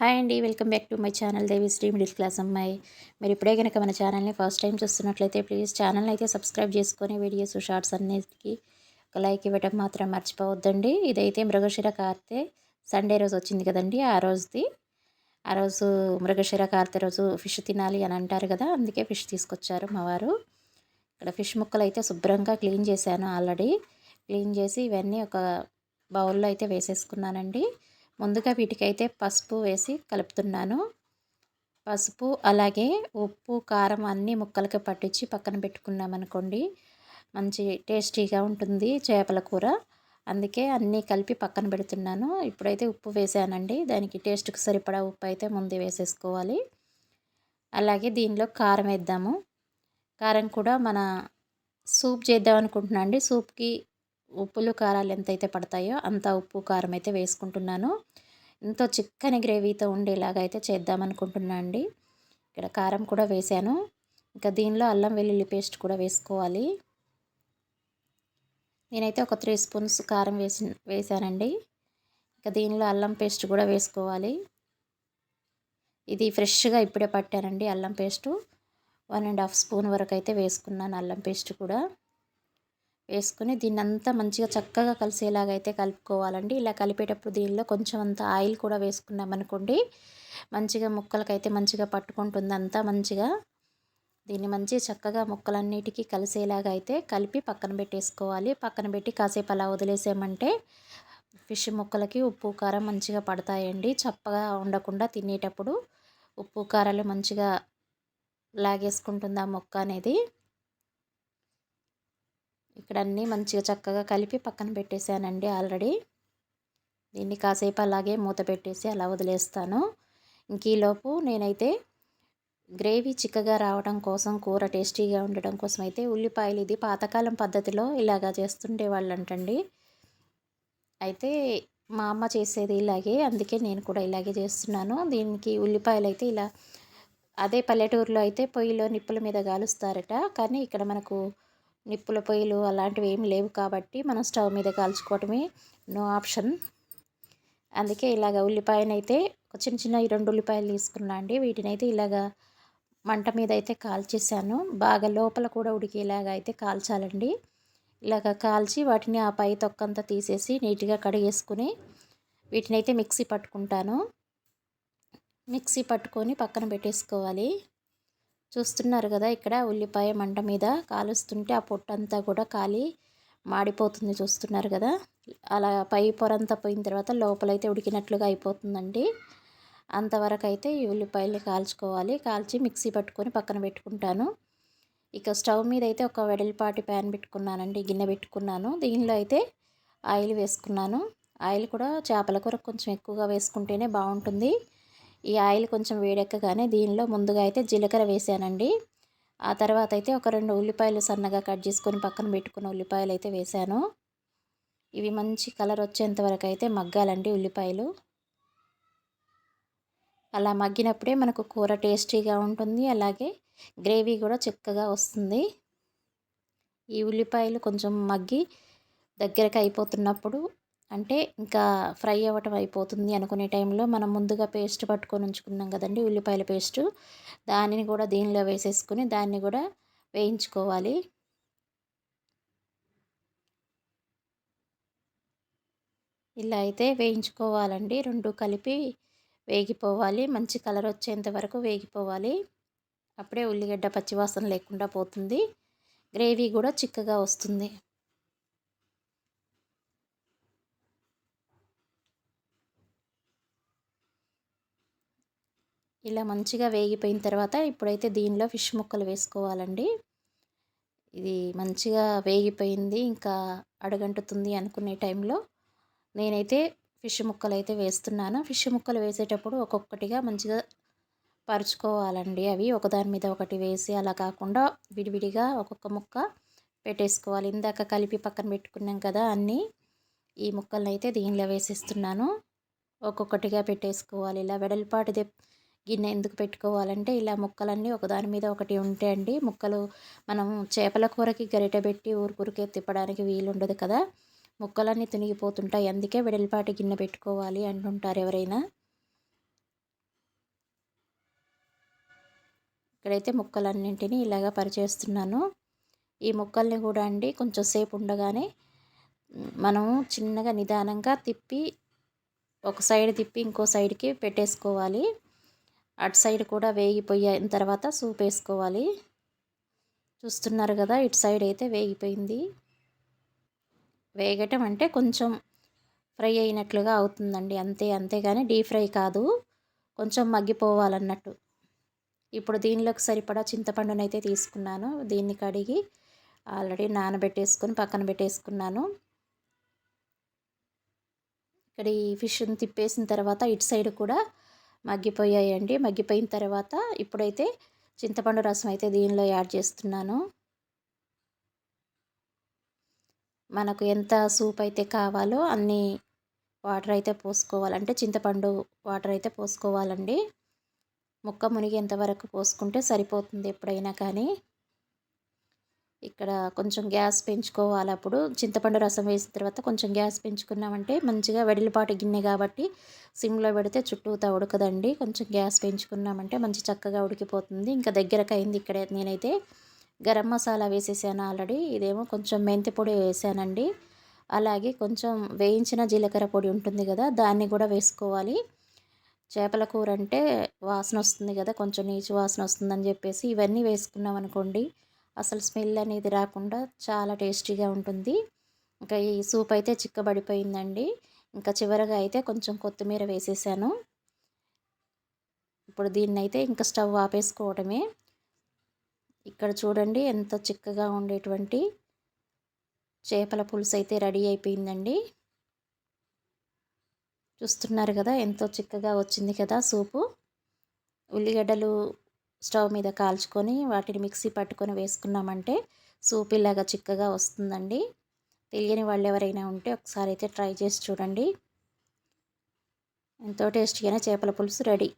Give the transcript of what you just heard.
Hi అండి welcome back to my channel Devishri middle class అమ్మాయి. మీరు ఇప్పుడే కనుక మన ఛానల్ని ఫస్ట్ టైం చూస్తున్నట్లయితే ప్లీజ్ ఛానల్ని అయితే సబ్స్క్రైబ్ చేసుకొని వీడియోస్ షార్ట్స్ అన్నిటికీ ఒక లైక్ ఇవ్వడం మాత్రం మర్చిపోవద్దండి. ఇదైతే మృగశిర కార్తె సండే రోజు వచ్చింది కదండి ఆ రోజుది. ఆ రోజు మృగశిర కార్తె రోజు ఫిష్ తినాలి అని అంటారు కదా అందుకే ఫిష్ తీసుకొచ్చారు మా వారు. ఇక్కడ ఫిష్ ముక్కలు అయితే శుభ్రంగా క్లీన్ చేశాను ఆల్రెడీ. క్లీన్ చేసి ఇవన్నీ ఒక బౌల్లో అయితే వేసేసుకున్నానండి. ముందుగా వీటికైతే పసుపు వేసి కలుపుతున్నాను. పసుపు అలాగే ఉప్పు కారం అన్నీ ముక్కలకి పట్టించి పక్కన పెట్టుకున్నామనుకోండి మంచి టేస్టీగా ఉంటుంది చేపల కూర. అందుకే అన్నీ కలిపి పక్కన పెడుతున్నాను. ఇప్పుడైతే ఉప్పు వేసానండి. దానికి టేస్ట్కి సరిపడా ఉప్పు అయితే ముందే వేసేసుకోవాలి. అలాగే దీనిలో కారం వేద్దాము. కారం కూడా మన సూప్ చేద్దాం అనుకుంటున్నాను అండి. సూప్కి ఉప్పులు కారాలు ఎంతైతే పడతాయో అంత ఉప్పు కారం అయితే వేసుకుంటున్నాను. ఎంతో చిక్కని గ్రేవీతో ఉండేలాగా అయితే చేద్దామనుకుంటున్నా అండి. ఇక్కడ కారం కూడా వేసాను. ఇంకా దీనిలో అల్లం వెల్లుల్లి పేస్ట్ కూడా వేసుకోవాలి. నేనైతే ఒక త్రీ స్పూన్స్ కారం వేసి వేసానండి. ఇంకా దీనిలో అల్లం పేస్ట్ కూడా వేసుకోవాలి. ఇది ఫ్రెష్గా ఇప్పుడే పట్టానండి అల్లం paste. One and half spoon వరకు అయితే వేసుకున్నాను అల్లం పేస్ట్ కూడా. వేసుకుని దీన్ని అంతా మంచిగా చక్కగా కలిసేలాగా అయితే కలుపుకోవాలండి. ఇలా కలిపేటప్పుడు దీనిలో కొంచెం అంత ఆయిల్ కూడా వేసుకున్నామనుకోండి మంచిగా ముక్కలకైతే మంచిగా పట్టుకుంటుంది అంతా మంచిగా. దీన్ని మంచి చక్కగా ముక్కలన్నిటికీ కలిసేలాగా అయితే కలిపి పక్కన పెట్టేసుకోవాలి. పక్కన పెట్టి కాసేపు అలా వదిలేసామంటే ఫిష్ ముక్కలకి ఉప్పు కారం మంచిగా పడతాయండి. చప్పగా ఉండకుండా తినేటప్పుడు ఉప్పు కారాలు మంచిగా లాగేసుకుంటుంది ఆ మొక్క అనేది. ఇక్కడ అన్నీ మంచిగా చక్కగా కలిపి పక్కన పెట్టేశానండి ఆల్రెడీ. దీన్ని కాసేపు అలాగే మూత పెట్టేసి అలా వదిలేస్తాను. ఇంక ఈలోపు నేనైతే గ్రేవీ చిక్కగా రావడం కోసం కూర టేస్టీగా ఉండడం కోసం అయితే ఉల్లిపాయలు ఇది పాతకాలం పద్ధతిలో ఇలాగా చేస్తుండే వాళ్ళంటండి. అయితే మా అమ్మ చేసేది ఇలాగే అందుకే నేను కూడా ఇలాగే చేస్తున్నాను. దీనికి ఉల్లిపాయలు అయితే ఇలా అదే పల్లెటూరులో అయితే పొయ్యిలో నిప్పుల మీద కాలుస్తారట కానీ ఇక్కడ మనకు నిప్పుల పొయ్యిలు అలాంటివి ఏమి లేవు కాబట్టి మనం స్టవ్ మీద కాల్చుకోవటమే నో ఆప్షన్. అందుకే ఇలాగ ఉల్లిపాయనైతే ఒక చిన్న చిన్న ఈ రెండు ఉల్లిపాయలు తీసుకున్నా అండి. వీటినైతే ఇలాగ మంట మీద అయితే కాల్చేసాను. బాగా లోపల కూడా ఉడికేలాగా అయితే కాల్చాలండి. ఇలాగ కాల్చి వాటిని ఆ పై తొక్కంతా తీసేసి నీట్గా కడిగేసుకుని వీటిని అయితే మిక్సీ పట్టుకుంటాను. మిక్సీ పట్టుకొని పక్కన పెట్టేసుకోవాలి. చూస్తున్నారు కదా ఇక్కడ ఉల్లిపాయ మంట మీద కాలుస్తుంటే ఆ పొట్టంతా కూడా కాలి మాడిపోతుంది చూస్తున్నారు కదా. అలా పై పొరంతా పోయిన తర్వాత లోపలైతే ఉడికినట్లుగా అయిపోతుందండి. అంతవరకు అయితే ఈ ఉల్లిపాయలు కాల్చుకోవాలి. కాల్చి మిక్సీ పట్టుకొని పక్కన పెట్టుకుంటాను. ఇక స్టవ్ మీద అయితే ఒక వెడల్పాటి ప్యాన్ పెట్టుకున్నానండి గిన్నె పెట్టుకున్నాను. దీనిలో అయితే ఆయిల్ వేసుకున్నాను. ఆయిల్ కూడా చేపల కూర కొంచెం ఎక్కువగా వేసుకుంటేనే బాగుంటుంది. ఈ ఆయిల్ కొంచెం వేడెక్కగానే దీనిలో ముందుగా అయితే జీలకర్ర వేసానండి. ఆ తర్వాత అయితే ఒక రెండు ఉల్లిపాయలు సన్నగా కట్ చేసుకొని పక్కన పెట్టుకున్న ఉల్లిపాయలు అయితే వేసాను. ఇవి మంచి కలర్ వచ్చేంత వరకు అయితే మగ్గాలండి ఉల్లిపాయలు. అలా మగ్గినప్పుడే మనకు కూర టేస్టీగా ఉంటుంది అలాగే గ్రేవీ కూడా చక్కగా వస్తుంది. ఈ ఉల్లిపాయలు కొంచెం మగ్గి దగ్గరకు అయిపోతున్నప్పుడు అంటే ఇంకా ఫ్రై అవ్వటం అయిపోతుంది అనుకునే టైంలో మనం ముందుగా పేస్ట్ పట్టుకొని ఉంచుకున్నాం కదండి ఉల్లిపాయల పేస్ట్. దానిని కూడా దీనిలో వేసేసుకుని దాన్ని కూడా వేయించుకోవాలి. ఇలా అయితే వేయించుకోవాలండి. రెండు కలిపి వేగిపోవాలి. మంచి కలర్ వచ్చేంత వరకు వేగిపోవాలి. అప్పుడే ఉల్లిగడ్డ పచ్చివాసన లేకుండా పోతుంది. గ్రేవీ కూడా చిక్కగా వస్తుంది. ఇలా మంచిగా వేగిపోయిన తర్వాత ఇప్పుడైతే దీనిలో ఫిష్ ముక్కలు వేసుకోవాలండి. ఇది మంచిగా వేగిపోయింది ఇంకా అడగంటుతుంది అనుకునే టైంలో నేనైతే ఫిష్ ముక్కలు అయితే వేస్తున్నాను. ఫిష్ ముక్కలు వేసేటప్పుడు ఒక్కొక్కటిగా మంచిగా పరుచుకోవాలండి అవి. ఒకదాని మీద ఒకటి వేసి అలా కాకుండా విడివిడిగా ఒక్కొక్క ముక్క పెట్టేసుకోవాలి. ఇందాక కలిపి పక్కన పెట్టుకున్నాం కదా అన్నీ ఈ ముక్కలను అయితే దీనిలో వేసేస్తున్నాను. ఒక్కొక్కటిగా పెట్టేసుకోవాలి. ఇలా వెడల్పాటి గిన్నె ఎందుకు పెట్టుకోవాలంటే ఇలా ముక్కలన్నీ ఒకదాని మీద ఒకటి ఉంటాయండి ముక్కలు మనం చేపల కూరకి గరిట పెట్టి ఊరుకురికే తిప్పడానికి వీలుండదు కదా. ముక్కలన్నీ తినిగిపోతుంటాయి అందుకే వెడల్పాటి గిన్నె పెట్టుకోవాలి అంటుంటారు ఎవరైనా. ఇక్కడైతే ముక్కలన్నింటినీ ఇలాగ పరిచేస్తున్నాను. ఈ ముక్కల్ని కూడా అండి కొంచెం సేపు ఉండగానే మనం చిన్నగా నిదానంగా తిప్పి ఒక సైడ్ తిప్పి ఇంకో సైడ్కి పెట్టేసుకోవాలి. అటు సైడ్ కూడా వేగిపోయిన తర్వాత సూప్ వేసుకోవాలి. చూస్తున్నారు కదా ఇటు సైడ్ అయితే వేగిపోయింది. వేగటం అంటే కొంచెం ఫ్రై అయినట్లుగా అవుతుందండి. అంతే అంతేగాని డీప్ ఫ్రై కాదు. కొంచెం మగ్గిపోవాలన్నట్టు. ఇప్పుడు దీనిలోకి సరిపడా చింతపండునైతే తీసుకున్నాను. దీన్ని కడిగి ఆల్రెడీ నానబెట్టేసుకొని పక్కన పెట్టేసుకున్నాను. ఇక్కడ ఈ ఫిష్ని తిప్పేసిన తర్వాత ఇటు సైడ్ కూడా మగ్గిపోయాయండి. మగ్గిపోయిన తర్వాత ఇప్పుడైతే చింతపండు రసం అయితే దీనిలో యాడ్ చేస్తున్నాను. మనకు ఎంత సూప్ అయితే కావాలో అన్ని వాటర్ అయితే పోసుకోవాలంటే చింతపండు వాటర్ అయితే పోసుకోవాలండి. ముక్క మునిగేంత వరకు పోసుకుంటే సరిపోతుంది ఎప్పుడైనా కానీ. ఇక్కడ కొంచెం గ్యాస్ పెంచుకోవాలి అప్పుడు. చింతపండు రసం వేసిన తర్వాత కొంచెం గ్యాస్ పెంచుకున్నామంటే మంచిగా వెడలిపాటి గిన్నె కాబట్టి సిమ్లో పెడితే చుట్టూతా ఉడకదండి. కొంచెం గ్యాస్ పెంచుకున్నామంటే మంచి చక్కగా ఉడికిపోతుంది. ఇంకా దగ్గరకు అయింది ఇక్కడ నేనైతే గరం మసాలా వేసేసాను ఆల్రెడీ. ఇదేమో కొంచెం మెంతి పొడి వేసానండి. అలాగే కొంచెం వేయించిన జీలకర్ర పొడి ఉంటుంది కదా దాన్ని కూడా వేసుకోవాలి. చేపల కూర అంటే వాసన వస్తుంది కదా కొంచెం నీచు వాసన వస్తుందని చెప్పేసి ఇవన్నీ వేసుకున్నాం అనుకోండి అసలు స్మెల్ అనేది రాకుండా చాలా టేస్టీగా ఉంటుంది. ఇంకా ఈ సూప్ అయితే చిక్కబడిపోయిందండి. ఇంకా చివరగా అయితే కొంచెం కొత్తిమీర వేసేసాను. ఇప్పుడు దీన్ని అయితే ఇంకా స్టవ్ ఆపేసుకోవడమే. ఇక్కడ చూడండి ఎంత చిక్కగా ఉండేటువంటి చేపల పులుసు అయితే రెడీ అయిపోయిందండి. చూస్తున్నారు కదా ఎంతో చిక్కగా వచ్చింది కదా సూపు. ఉల్లిగడ్డలు స్టవ్ మీద కాల్చుకొని వాటిని మిక్సీ పట్టుకొని వేసుకున్నామంటే సూప్ ఇలాగా చిక్కగా వస్తుందండి. తెలియని వాళ్ళు ఎవరైనా ఉంటే ఒకసారి అయితే ట్రై చేసి చూడండి. ఎంతో టేస్టీగానే చేపల పులుసు రెడీ.